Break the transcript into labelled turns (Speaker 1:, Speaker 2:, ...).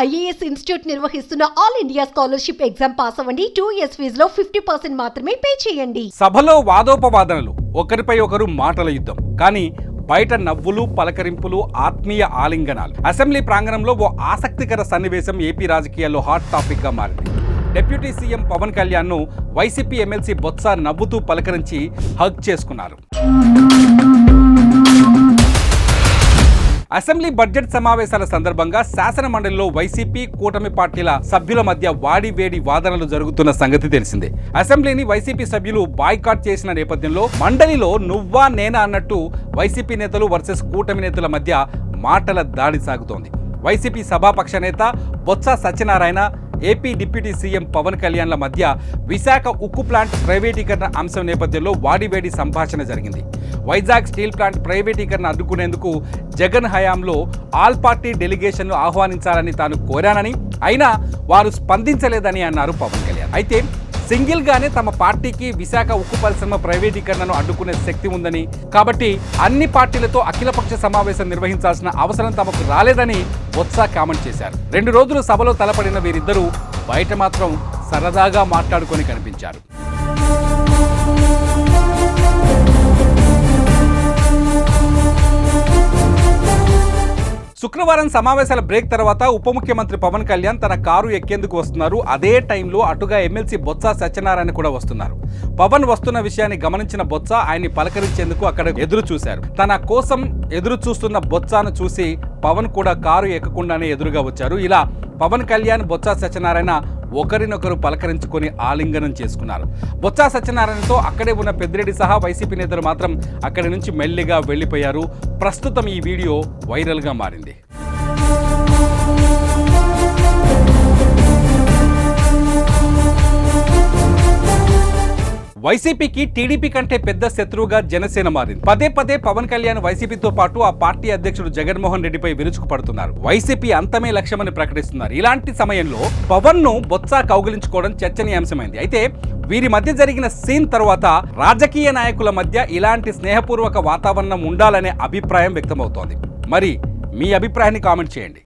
Speaker 1: IAS institute నిర్వహిస్తున్న all India scholarship exam pass అవ్వండి. Two years ఫీజులో ఫిఫ్టీ పర్సెంట్ మాత్రమే పే చేయండి.
Speaker 2: సభలో వాదోపవాదనలు ఒకరిపై ఒకరు మాటల యుద్ధం. కానీ బయట నవ్వులు పలకరింపులు ఆత్మీయ ఆలింగనాలు. అసెంబ్లీ ప్రాంగణంలో ఓ ఆసక్తికర సన్నివేశం ఏపీ రాజకీయాల్లో హాట్ టాపిక్గా మారింది. డిప్యూటీ సీఎం పవన్ కళ్యాణ్ను వైసీపీ ఎమ్మెల్సీ బొత్స నవ్వుతూ పలకరించి హగ్ చేసుకున్నారు. అసెంబ్లీ బడ్జెట్ సమావేశాల సందర్భంగా శాసన మండలిలో వైసీపీ కూటమి పార్టీల సభ్యుల మధ్య వాడి వేడి వాదనలు జరుగుతున్న సంగతి తెలిసిందే. అసెంబ్లీని వైసీపీ సభ్యులు బాయ్కాట్ చేసిన నేపథ్యంలో మండలిలో నువ్వా నేనా అన్నట్టు వైసీపీ నేతలు వర్సెస్ కూటమి నేతల మధ్య మాటల దాడి సాగుతోంది. వైసీపీ సభాపక్ష నేత Botsa Satyanarayana AP deputy CM Pawan కళ్యాణ్ల మధ్య విశాఖ ఉక్కు ప్లాంట్ ప్రైవేటీకరణ అంశం నేపథ్యంలో వాడివేడి సంభాషణ జరిగింది. వైజాగ్ స్టీల్ ప్లాంట్ ప్రైవేటీకరణ అడ్డుకునేందుకు జగన్ హయాంలో ఆల్ పార్టీ డెలిగేషన్ను ఆహ్వానించాలని తాను కోరానని అయినా వారు స్పందించలేదని అన్నారు పవన్ కళ్యాణ్. అయితే సింగిల్గానే తమ పార్టీకి విశాఖ ఉక్కు పరిశ్రమ ప్రైవేటీకరణను అడ్డుకునే శక్తి ఉందని. కాబట్టి అన్ని పార్టీలతో అఖిలపక్ష సమావేశం నిర్వహించాల్సిన అవసరం తమకు రాలేదని బొత్స కామెంట్ చేశారు. రెండు రోజులు సభలో తలపడిన వీరిద్దరూ బయట మాత్రం సరదాగా మాట్లాడుకొని కనిపించారు. శుక్రవారం సమావేశాల బ్రేక్ తర్వాత ఉప ముఖ్యమంత్రి పవన్ కళ్యాణ్ తన కారు ఎక్కేందుకు వస్తున్నారు. అదే టైంలో అటుగా ఎమ్మెల్సీ బొత్స సత్యనారాయణ కూడా వస్తున్నారు. పవన్ వస్తున్న విషయాన్ని గమనించిన బొత్స ఆయన్ని పలకరించేందుకు అక్కడ ఎదురు చూశారు. తన కోసం ఎదురు చూస్తున్న బొత్సాను చూసి పవన్ కూడా కారు ఎక్కకుండానే ఎదురుగా వచ్చారు. ఇలా పవన్ కళ్యాణ్ బొత్స సత్యనారాయణ ఒకరినొకరు పలకరించుకొని ఆలింగనం చేసుకున్నారు. బొత్స సత్యనారాయణతో అక్కడే ఉన్న పెద్దిరెడ్డి సహా వైసీపీ నేతలు మాత్రం అక్కడి నుంచి మెల్లిగా వెళ్ళిపోయారు. ప్రస్తుతం ఈ వీడియో వైరల్గా మారింది. వైసీపీకి టీడీపీ కంటే పెద్ద శత్రువుగా జనసేన మారింది. పదే పదే పవన్ కళ్యాణ్ వైసీపీతో పాటు ఆ పార్టీ అధ్యక్షుడు జగన్మోహన్ రెడ్డిపై విరుచుకు పడుతున్నారు. వైసీపీ అంతమే లక్ష్యమని ప్రకటిస్తున్నారు. ఇలాంటి సమయంలో పవన్ను బొత్స కౌగిలించుకోవడం చర్చనీయాంశమైంది. అయితే వీరి మధ్య జరిగిన సీన్ తర్వాత రాజకీయ నాయకుల మధ్య ఇలాంటి స్నేహపూర్వక వాతావరణం ఉండాలనే అభిప్రాయం వ్యక్తమవుతోంది. మరి మీ అభిప్రాయాన్ని కామెంట్ చేయండి.